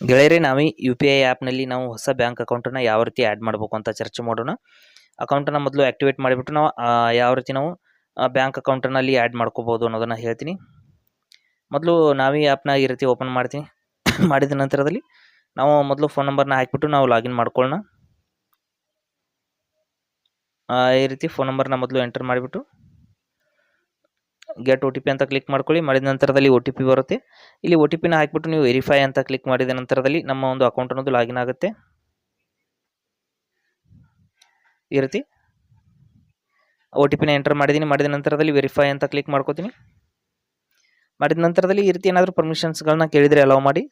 ಗೆಳೆಯರೇ, ನಾವೇ U P I ಆ್ಯಪ್ನಲ್ಲಿ ನಾವು ಹೊಸ ಬ್ಯಾಂಕ್ ಅಕೌಂಟನ್ನು ಯಾವ ರೀತಿ ಆ್ಯಡ್ ಮಾಡಬೇಕು ಅಂತ ಚರ್ಚೆ ಮಾಡೋಣ. ಅಕೌಂಟನ್ನು ಮೊದಲು ಆ್ಯಕ್ಟಿವೇಟ್ ಮಾಡಿಬಿಟ್ಟು ನಾವು ಯಾವ ರೀತಿ ನಾವು ಬ್ಯಾಂಕ್ ಅಕೌಂಟನ್ನಲ್ಲಿ ಆ್ಯಡ್ ಮಾಡ್ಕೋಬೋದು ಅನ್ನೋದನ್ನು ಹೇಳ್ತೀನಿ. ಮೊದಲು ನಾವೇ ಆ್ಯಪ್ನ ಈ ರೀತಿ ಓಪನ್ ಮಾಡ್ತೀನಿ. ಮಾಡಿದ ನಂತರದಲ್ಲಿ ನಾವು ಮೊದಲು ಫೋನ್ ನಂಬರ್ನ ಹಾಕಿಬಿಟ್ಟು ನಾವು ಲಾಗಿನ್ ಮಾಡ್ಕೊಳ್ಳೋಣ ಈ ರೀತಿ ಫೋನ್ ನಂಬರ್ನ ಮೊದಲು ಎಂಟರ್ ಮಾಡಿಬಿಟ್ಟು ಗೆಟ್ ಒ ಟಿ ಪಿ ಅಂತ ಕ್ಲಿಕ್ ಮಾಡ್ಕೊಳ್ಳಿ. ಮಾಡಿದ ನಂತರದಲ್ಲಿ ಒ ಟಿ ಪಿ ಬರುತ್ತೆ. ಇಲ್ಲಿ ಒ ಟಿ ಪಿನ ಹಾಕಿಬಿಟ್ಟು ನೀವು ವೆರಿಫೈ ಅಂತ ಕ್ಲಿಕ್ ಮಾಡಿದ ನಂತರದಲ್ಲಿ ನಮ್ಮ ಒಂದು ಅಕೌಂಟ್ ಅನ್ನೋದು ಲಾಗಿನ್ ಆಗುತ್ತೆ. ಈ ರೀತಿ. ಒ ಟಿ ಪಿನ ಎಂಟರ್ ಮಾಡಿದ್ದೀನಿ ಮಾಡಿದ ನಂತರದಲ್ಲಿ ವೆರಿಫೈ ಅಂತ ಕ್ಲಿಕ್ ಮಾಡ್ಕೋತೀನಿ. ಮಾಡಿದ ನಂತರದಲ್ಲಿ ಈ ರೀತಿ ಏನಾದರೂ ಪರ್ಮಿಷನ್ಸ್ಗಳನ್ನ ಕೇಳಿದರೆ ಅಲೌ ಮಾಡಿ.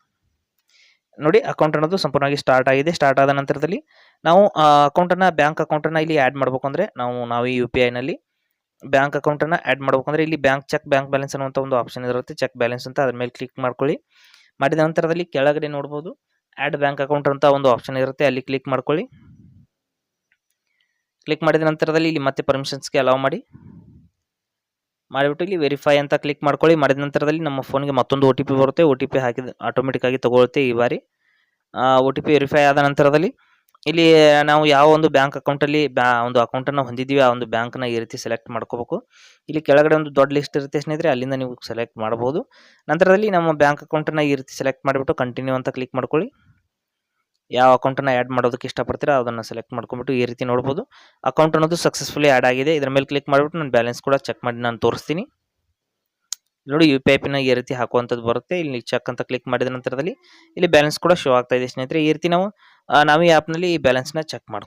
ನೋಡಿ ಅಕೌಂಟ್ ಅನ್ನೋದು ಸಂಪೂರ್ಣವಾಗಿ ಸ್ಟಾರ್ಟ್ ಆಗಿದೆ. ಸ್ಟಾರ್ಟ್ ಆದ ನಂತರದಲ್ಲಿ ನಾವು ಅಕೌಂಟನ್ನು ಬ್ಯಾಂಕ್ ಅಕೌಂಟನ್ನು ಇಲ್ಲಿ ಆ್ಯಡ್ ಮಾಡಬೇಕು ಅಂದರೆ ನಾವು ನಾವು ಈ ಯು ಪಿ ಐನಲ್ಲಿ ಬ್ಯಾಂಕ್ ಅಕೌಂಟನ್ನು ಆ್ಯಡ್ ಮಾಡಬೇಕು ಅಂದ್ರೆ ಇಲ್ಲಿ ಬ್ಯಾಂಕ್ ಚೆಕ್, ಬ್ಯಾಂಕ್ ಬ್ಯಾಲೆನ್ಸ್ ಅನ್ನುವಂಥ ಒಂದು ಆಪ್ಷನ್ ಇರುತ್ತೆ, ಚೆಕ್ ಬ್ಯಾಲೆನ್ಸ್ ಅಂತ ಅದ್ರ ಮೇಲೆ ಕ್ಲಿಕ್ ಮಾಡ್ಕೊಳ್ಳಿ. ಮಾಡಿದ ನಂತರದಲ್ಲಿ ಕೆಳಗಡೆ ನೋಡ್ಬೋದು ಆ್ಯಡ್ ಬ್ಯಾಂಕ್ ಅಕೌಂಟ್ ಅಂತ ಒಂದು ಆಪ್ಷನ್ ಇರುತ್ತೆ, ಅಲ್ಲಿ ಕ್ಲಿಕ್ ಮಾಡ್ಕೊಳ್ಳಿ. ಕ್ಲಿಕ್ ಮಾಡಿದ ನಂತರದಲ್ಲಿ ಇಲ್ಲಿ ಮತ್ತೆ ಪರ್ಮಿಷನ್ಸ್ಗೆ ಅಲೌ ಮಾಡಿ. ಮಾಡಿಬಿಟ್ಟು ಇಲ್ಲಿ ವೆರಿಫೈ ಅಂತ ಕ್ಲಿಕ್ ಮಾಡ್ಕೊಳ್ಳಿ, ಮಾಡಿದ ನಂತರದಲ್ಲಿ ನಮ್ಮ ಫೋನ್ಗೆ ಮತ್ತೊಂದು ಒ ಟಿ ಪಿ ಬರುತ್ತೆ ಒ ಟಿ ಪಿ ಹಾಕಿದ ಆಟೋಮೆಟಿಕ್ ಆಗಿ ತಗೊಳ್ಳುತ್ತೆ ಈ ಬಾರಿ. ಒ ಟಿ ಪಿ ವೆರಿಫೈ ಆದ ನಂತರದಲ್ಲಿ ಇಲ್ಲಿ ನಾವು ಯಾವ ಒಂದು ಬ್ಯಾಂಕ್ ಅಕೌಂಟಲ್ಲಿ ಬ್ಯಾ ಒಂದು ಅಕೌಂಟನ್ನು ಹೊಂದಿದ್ದೀವಿ ಆ ಒಂದು ಬ್ಯಾಂಕ್ನ ಈ ರೀತಿ ಸೆಲೆಕ್ಟ್ ಮಾಡ್ಕೋಬೇಕು. ಇಲ್ಲಿ ಕೆಳಗಡೆ ಒಂದು ದೊಡ್ಡ ಲಿಸ್ಟ್ ಇರುತ್ತೆ ಸ್ನೇಹಿತರೆ, ಅಲ್ಲಿಂದ ನೀವು ಸೆಲೆಕ್ಟ್ ಮಾಡ್ಬೋದು. ನಂತರದಲ್ಲಿ ನಮ್ಮ ಬ್ಯಾಂಕ್ ಅಕೌಂಟನ್ನು ಈ ರೀತಿ ಸೆಲೆಕ್ಟ್ ಮಾಡಿಬಿಟ್ಟು ಕಂಟಿನ್ಯೂ ಅಂತ ಕ್ಲಿಕ್ ಮಾಡ್ಕೊಳ್ಳಿ. ಯಾವ ಅಕೌಂಟನ್ನು ಆ್ಯಡ್ ಮಾಡೋದಕ್ಕೆ ಇಷ್ಟಪಡ್ತೀರಾ, ಅದನ್ನು ಸೆಲೆಕ್ಟ್ ಮಾಡ್ಕೊಂಬಿಟ್ಟು ಈ ರೀತಿ ನೋಡ್ಬೋದು. ಅಕೌಂಟ್ ಅನ್ನೋದು ಸಕ್ಸಸ್ಫುಲಿ ಆ್ಯಡ್ ಆಗಿದೆ. ಇದರ ಮೇಲೆ ಕ್ಲಿಕ್ ಮಾಡಿಬಿಟ್ಟು ನಾನು ಬ್ಯಾಲೆನ್ಸ್ ಕೂಡ ಚೆಕ್ ಮಾಡಿ ನಾನು ತೋರಿಸ್ತೀನಿ. ನೋಡಿ ಯು ಪಿ ಐ ಪಿನ ಈ ರೀತಿ ಹಾಕುವಂಥದ್ದು ಬರುತ್ತೆ. ಇಲ್ಲಿ ಚೆಕ್ ಅಂತ ಕ್ಲಿಕ್ ಮಾಡಿದ ನಂತರದಲ್ಲಿ ಇಲ್ಲಿ ಬ್ಯಾಲೆನ್ಸ್ ಕೂಡ ಶೋ ಆಗ್ತಾ ಇದೆ ಸ್ನೇಹಿತರೆ. ಈ ರೀತಿ ನಾವು ನಾವು ಈ ಆ್ಯಪ್ನಲ್ಲಿ ಬ್ಯಾಲೆನ್ಸ್ನ ಚೆಕ್ ಮಾಡ್ಕೊ